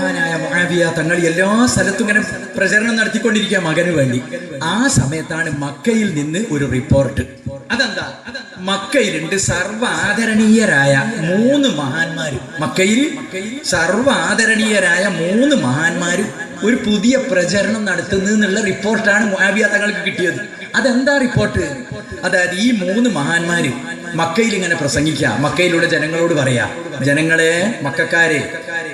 മഹാനായ മുആവിയ തങ്ങൾ എല്ലാ സ്ഥലത്തും ഇങ്ങനെ പ്രചരണം നടത്തിക്കൊണ്ടിരിക്കുക മകന് വേണ്ടി. ആ സമയത്താണ് മക്കയിൽ നിന്ന് ഒരു റിപ്പോർട്ട് അതെന്താ? മക്കയിലുണ്ട് സർവ ആദരണീയരായ മൂന്ന് മഹാന്മാര്. മക്കയിൽ സർവ ആദരണീയരായ മൂന്ന് മഹാന്മാര് ഒരു പുതിയ പ്രചരണം നടത്തുന്നു എന്നുള്ള റിപ്പോർട്ടാണ് മുആവിയ തങ്ങൾക്ക് കിട്ടിയത്. അതെന്താ റിപ്പോർട്ട് അതായത് ഈ മൂന്ന് മഹാന്മാര് മക്കയിൽ ഇങ്ങനെ പ്രസംഗിക്കുക. മക്കയിലൂടെ ജനങ്ങളോട് പറയാ ജനങ്ങളെ മക്കാരെ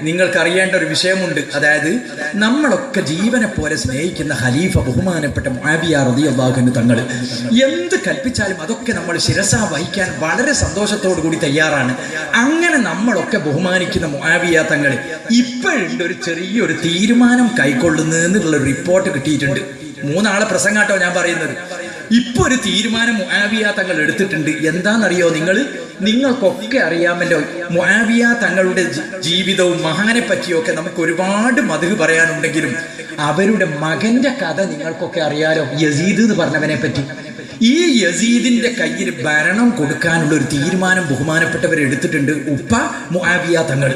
നിങ്ങൾക്കറിയേണ്ട ഒരു വിഷയമുണ്ട്. അതായത് നമ്മളൊക്കെ ജീവനെ പോലെ സ്നേഹിക്കുന്ന ഖലീഫ ബഹുമാനപ്പെട്ട മുആവിയ റളിയല്ലാഹു തങ്ങൾ എന്ത് കൽപ്പിച്ചാലും അതൊക്കെ നമ്മൾ ശിരസ വഹിക്കാൻ വളരെ സന്തോഷത്തോടു കൂടി തയ്യാറാണ്. അങ്ങനെ നമ്മളൊക്കെ ബഹുമാനിക്കുന്ന മുആവിയ തങ്ങൾ ഇപ്പോഴുണ്ട് ഒരു ചെറിയൊരു തീരുമാനം കൈക്കൊള്ളുന്നതെന്നുള്ള റിപ്പോർട്ട് കിട്ടിയിട്ടുണ്ട്. മൂന്നാളെ പ്രസംഗാട്ടോ ഞാൻ പറയുന്നത്. ഇപ്പൊ ഒരു തീരുമാനം മുആവിയ തങ്ങൾ എടുത്തിട്ടുണ്ട്. എന്താണെന്നറിയോ നിങ്ങൾ നിങ്ങൾക്കൊക്കെ അറിയാമല്ലോ മുആവിയ തങ്ങളുടെ ജീവിതവും മഹാനെ പറ്റിയൊക്കെ നമുക്ക് ഒരുപാട് മധു പറയാനുണ്ടെങ്കിലും അവരുടെ മകന്റെ കഥ നിങ്ങൾക്കൊക്കെ അറിയാലോ? യസീദ് എന്ന് പറഞ്ഞവനെ പറ്റി ഈ യസീദിന്റെ കയ്യിൽ ഭരണം കൊടുക്കാനുള്ള ഒരു തീരുമാനം ബഹുമാനപ്പെട്ടവർ എടുത്തിട്ടുണ്ട്. ഉപ്പ മുആവിയ തങ്ങൾ.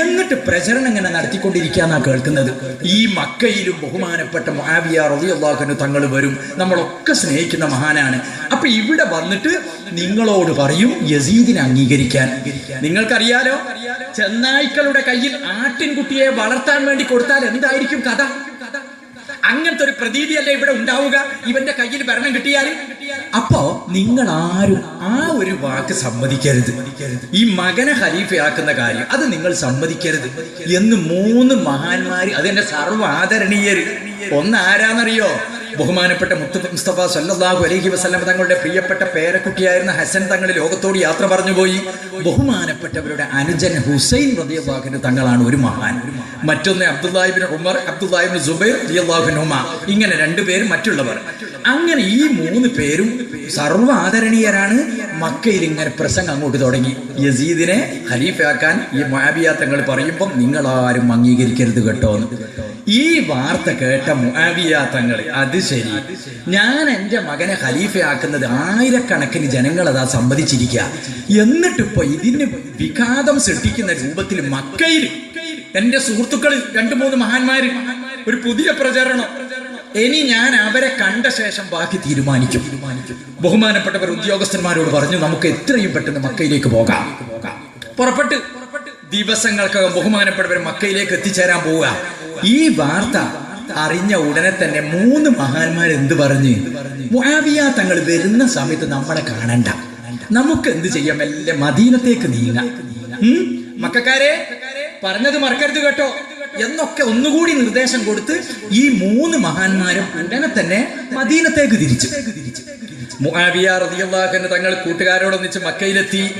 എന്നിട്ട് പ്രചരണം ഇങ്ങനെ നടത്തിക്കൊണ്ടിരിക്കാന്നാ കേൾക്കുന്നത്. ഈ മക്കയിലും ബഹുമാനപ്പെട്ട മുആവിയ റളിയല്ലാഹു തങ്ങൾ വരും. നമ്മളൊക്കെ സ്നേഹിക്കുന്ന മഹാനാണ്. അപ്പൊ ഇവിടെ വന്നിട്ട് നിങ്ങളോട് പറയും യസീദിനെ അംഗീകരിക്കാൻ. നിങ്ങൾക്കറിയാലോ? ചെന്നായ്ക്കളുടെ കയ്യിൽ ആട്ടിൻകുട്ടിയെ വളർത്താൻ വേണ്ടി കൊടുത്താൽ എന്തായിരിക്കും കഥ? അങ്ങനത്തെ ഒരു പ്രതീതിയല്ല ഇവിടെ ഉണ്ടാവുക? ഇവന്റെ കയ്യിൽ ഭരണം കിട്ടിയാൽ അപ്പോ നിങ്ങൾ ആരും ആ ഒരു വാക്ക് സമ്മതിക്കരുത്. ഈ മകനെ ഖലീഫയാക്കുന്ന കാര്യം അത് നിങ്ങൾ സമ്മതിക്കരുത്. എന്ന് മൂന്ന് മഹാന്മാര് അതെന്റെ സർവ ആദരണീയര്. ഒന്ന് ആരാന്നറിയോ? ബഹുമാനപ്പെട്ട മുത്തു മുസ്തഫ സല്ലാഹു അലഹി വസ്ലം തങ്ങളുടെ പ്രിയപ്പെട്ട പേരക്കുട്ടിയായിരുന്ന ഹസൻ തങ്ങൾ ലോകത്തോട് യാത്ര പറഞ്ഞുപോയി. ബഹുമാനപ്പെട്ടവരുടെ അനുജൻ ഹുസൈൻ റളിയല്ലാഹു തങ്ങളാണ് ഒരു മഹാൻ. മറ്റൊന്ന് അബ്ദുല്ലാഹിബിൻ ഉമർ അബ്ദുല്ലാഹിബിൻ സുബൈർ ഉമ ഇങ്ങനെ രണ്ടുപേരും മറ്റുള്ളവർ. അങ്ങനെ ഈ മൂന്ന് പേരും സർവ ആദരണീയരാണ്. മക്കയിൽ ഇങ്ങനെ പ്രസംഗം അങ്ങോട്ട് തുടങ്ങി. യസീദിനെ ഖലീഫയാക്കാൻ ഈ മുആബിയ തങ്ങൾ പറയുമ്പോൾ നിങ്ങൾ ആരും അംഗീകരിക്കരുത് കേട്ടോ ഈ വാർത്ത കേട്ട മുആവിയ തങ്ങൾ അത് ശരി. ഞാൻ എന്റെ മകനെ ഖലീഫയാക്കുന്നത് ആയിരക്കണക്കിന് ജനങ്ങൾ അതാ സമ്മതിച്ചിരിക്കുക എന്നിട്ടിപ്പോ ഇതിന് വിഘാതം സൃഷ്ടിക്കുന്ന രൂപത്തിൽ മക്കയിൽ എന്റെ സുഹൃത്തുക്കൾ രണ്ടു മൂന്ന് മഹാന്മാര് ഒരു പുതിയ പ്രചരണം. ഇനി ഞാൻ അവരെ കണ്ട ശേഷം ബാക്കി തീരുമാനിക്കും. ബഹുമാനപ്പെട്ടവർ ഉദ്യോഗസ്ഥന്മാരോട് പറഞ്ഞു നമുക്ക് എത്രയും പെട്ടെന്ന് മക്കയിലേക്ക് പോകാം. പുറപ്പെട്ട് ദിവസങ്ങൾക്കകം ബഹുമാനപ്പെട്ടവർ മക്കയിലേക്ക് എത്തിച്ചേരാൻ പോവുക. ഈ വാർത്ത അറിഞ്ഞ ഉടനെ തന്നെ മൂന്ന് മഹാന്മാർ എന്ത് പറഞ്ഞു? മുഹാവിയ തങ്ങൾ വരുന്ന സമയത്ത് നമ്മളെ കാണണ്ട. നമുക്ക് എന്ത് ചെയ്യാം? എല്ലാം മദീനത്തേക്ക് നീങ്ങാം? മക്കാരെ പറഞ്ഞത് മറക്കരുത് കേട്ടോ. എന്നൊക്കെ ഒന്നുകൂടി നിർദ്ദേശം കൊടുത്ത് ഈ മൂന്ന് മഹാന്മാരും ഉടനെ തന്നെ മദീനത്തേക്ക് തിരിച്ചു. മുഹാവിയ റതിയുള്ള തങ്ങൾ കൂട്ടുകാരോടൊന്നിച്ച് മക്കയിലെത്തി.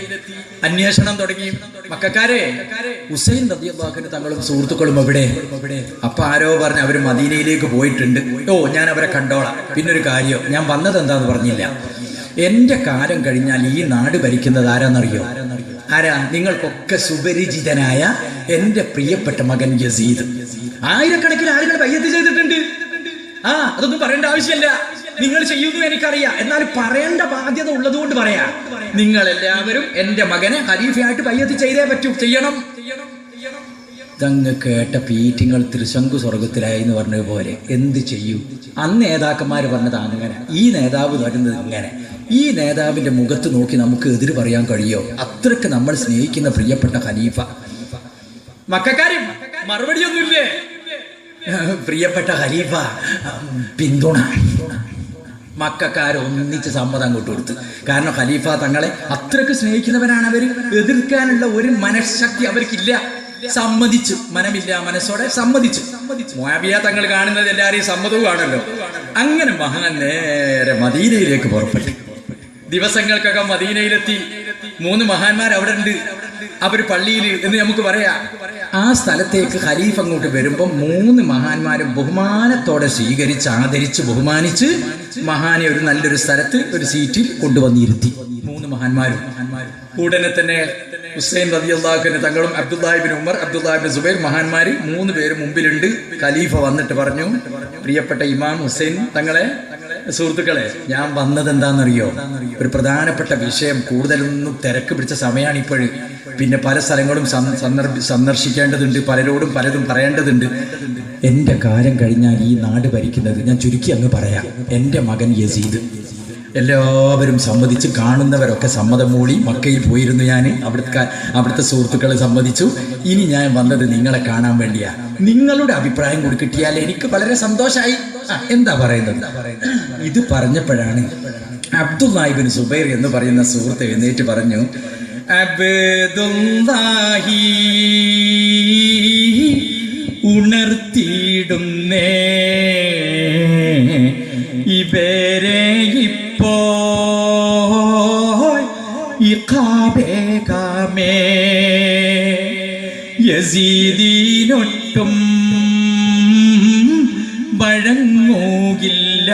അന്വേഷണം തുടങ്ങി. മക്കാരെ ഹുസൈൻ അൻഹു തങ്ങളും സുഹൃത്തുക്കളും അവിടെ അപ്പൊ ആരോ പറഞ്ഞ് അവർ മദീനയിലേക്ക് പോയിട്ടുണ്ട്. ഓ ഞാൻ അവരെ കണ്ടോളാം. പിന്നൊരു കാര്യം ഞാൻ വന്നത് എന്താന്ന് പറഞ്ഞില്ല. എന്റെ കാലം കഴിഞ്ഞാൽ ഈ നാട് ഭരിക്കുന്നത് ആരാന്നറിയോ? ആരാ? നിങ്ങൾക്കൊക്കെ സുപരിചിതനായ എന്റെ പ്രിയപ്പെട്ട മകൻ യസീദ്. ആയിരക്കണക്കിന് ആളുകൾ പയ്യത്ത് ചെയ്തിട്ടുണ്ട്. ആ അതൊന്നും പറയേണ്ട ആവശ്യമില്ല. നിങ്ങൾ ചെയ്യുന്നു എനിക്കറിയാം. എന്നാൽ പറയേണ്ട ബാധ്യത ഉള്ളതുകൊണ്ട് പറയാ. നിങ്ങൾ എല്ലാവരും എന്റെ മകനെ ഖലീഫയായിട്ട് പയ്യത്ത് ചെയ്തേ പറ്റൂ. ചെയ്യണം. ഇതങ്ങ് കേട്ട പീറ്റിങ്ങൾ തൃശങ്കു സ്വർഗത്തിലായി എന്ന് പറഞ്ഞതുപോലെ എന്ത് ചെയ്യൂ? അന്ന് നേതാക്കന്മാർ പറഞ്ഞത് അങ്ങനെ. ഈ നേതാവ് വരുന്നത് ഇങ്ങനെ. ഈ നേതാവിന്റെ മുഖത്ത് നോക്കി നമുക്ക് എതിര് പറയാൻ കഴിയോ? അത്രയ്ക്ക് നമ്മൾ സ്നേഹിക്കുന്ന പ്രിയപ്പെട്ട ഖലീഫ. മക്കാരും മറുപടിയൊന്നുമില്ലേ? പ്രിയപ്പെട്ട ഖലീഫ പിന്തുണ. മക്കാർ ഒന്നിച്ച് സമ്മതം അങ്ങോട്ട് കൊടുത്തു കാരണം ഖലീഫ തങ്ങളെ അത്രയ്ക്ക് സ്നേഹിക്കുന്നവരാണ് അവർ എതിർക്കാനുള്ള ഒരു മനഃശക്തി അവർക്കില്ല. സമ്മതിച്ചു. മനമില്ല മനസ്സോടെ സമ്മതിച്ചു. മോബിയ തങ്ങൾ കാണുന്നത് എല്ലാരെയും സമ്മതവും കാണല്ലോ അങ്ങനെ മഹാൻ നേരെ മദീനയിലേക്ക് പുറപ്പെട്ടു. ദിവസങ്ങൾക്കകം മദീനയിലെത്തി. മൂന്ന് മഹാന്മാർ അവിടെ ഉണ്ട് അവർ പള്ളിയിൽ എന്ന് നമുക്ക് പറയാം. ആ സ്ഥലത്തേക്ക് ഖലീഫ് അങ്ങോട്ട് വരുമ്പോൾ മൂന്ന് മഹാന്മാരും ബഹുമാനത്തോടെ സ്വീകരിച്ച് ആദരിച്ച് ബഹുമാനിച്ച് മഹാനെ ഒരു നല്ലൊരു സ്ഥലത്ത് ഒരു സീറ്റിൽ കൊണ്ടുവന്നിരുത്തി. മൂന്ന് മഹാന്മാരും. ഉടനെ തന്നെ ഹുസൈൻ റതിയല്ലാഹുവിന് തങ്ങളും അബ്ദുല്ലാഹിബിൻ ഉമർ അബ്ദുല്ലാഹിബിൻ സുബൈർ മഹാന്മാര് മൂന്ന് പേര് മുമ്പിലുണ്ട്. ഖലീഫ വന്നിട്ട് പറഞ്ഞു പ്രിയപ്പെട്ട ഇമാം ഹുസൈൻ തങ്ങളെ സുഹൃത്തുക്കളെ ഞാൻ വന്നത് എന്താണെന്നറിയോ ഒരു പ്രധാനപ്പെട്ട വിഷയം കൂടുതലൊന്നും തിരക്ക് പിടിച്ച സമയമാണ് ഇപ്പോഴും പിന്നെ പല സ്ഥലങ്ങളും സന്ദർശിക്കേണ്ടതുണ്ട് പലരോടും പലതും പറയേണ്ടതുണ്ട്. എന്റെ കാലം കഴിഞ്ഞാൽ ഈ നാട് ഭരിക്കുന്നത്. ഞാൻ ചുരുക്കി അങ്ങ് പറയാം. എന്റെ മകൻ യസീദ്. എല്ലാവരും സമ്മതിച്ച് കാണുന്നവരൊക്കെ സമ്മതം മൂളി മക്കയിൽ പോയിരുന്നു ഞാൻ അവിടുത്തെ അവിടുത്തെ സുഹൃത്തുക്കളെ സമ്മതിച്ചു. ഇനി ഞാൻ വന്നത് നിങ്ങളെ കാണാൻ വേണ്ടിയാ. നിങ്ങളുടെ അഭിപ്രായം കൂടി കിട്ടിയാൽ എനിക്ക് വളരെ സന്തോഷമായി എന്താ പറയുന്നത്? ഇത് പറഞ്ഞപ്പോഴാണ് അബ്ദുല്ലാഹിബിൻ സുബൈർ എന്ന് പറയുന്ന സുഹൃത്ത് എഴുന്നേറ്റ് പറഞ്ഞു അബ്ദുല്ലാഹി ഉണർത്തിയിടുന്നേ ഇവരെ ഇപ്പോ ഇഖാബേകാമേ യസീദീനൊട്ടും വഴങ്ങൂകില്ല.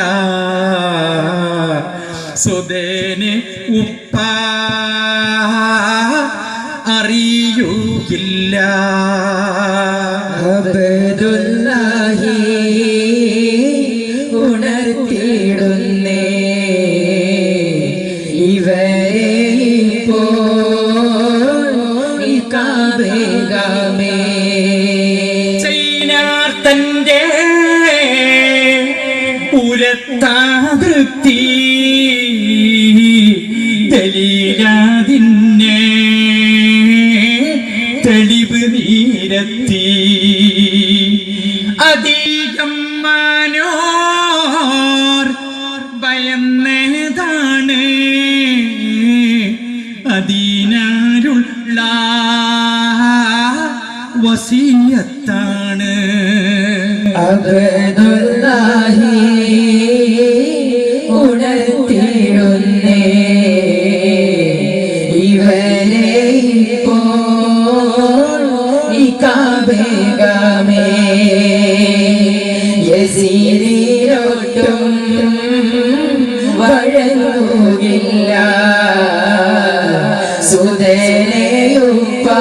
സുദേന് ഉപ്പ അറിയൂകില്ല അബ്ദുല്ലാഹി ഉണർത്തിയിടുന്നേ. ഇവരെ ചൈനാർ തെളിയാതിന്നെ നീരത്തി അധികം മാനോർ ഭയന്നതാണ് അതിനാരുള്ള വസീയത്താണ്. അബ്ദുല്ലാഹി സ്വർഗമേ വഴങ്ങുകില്ല. സുതരയുപ്പാ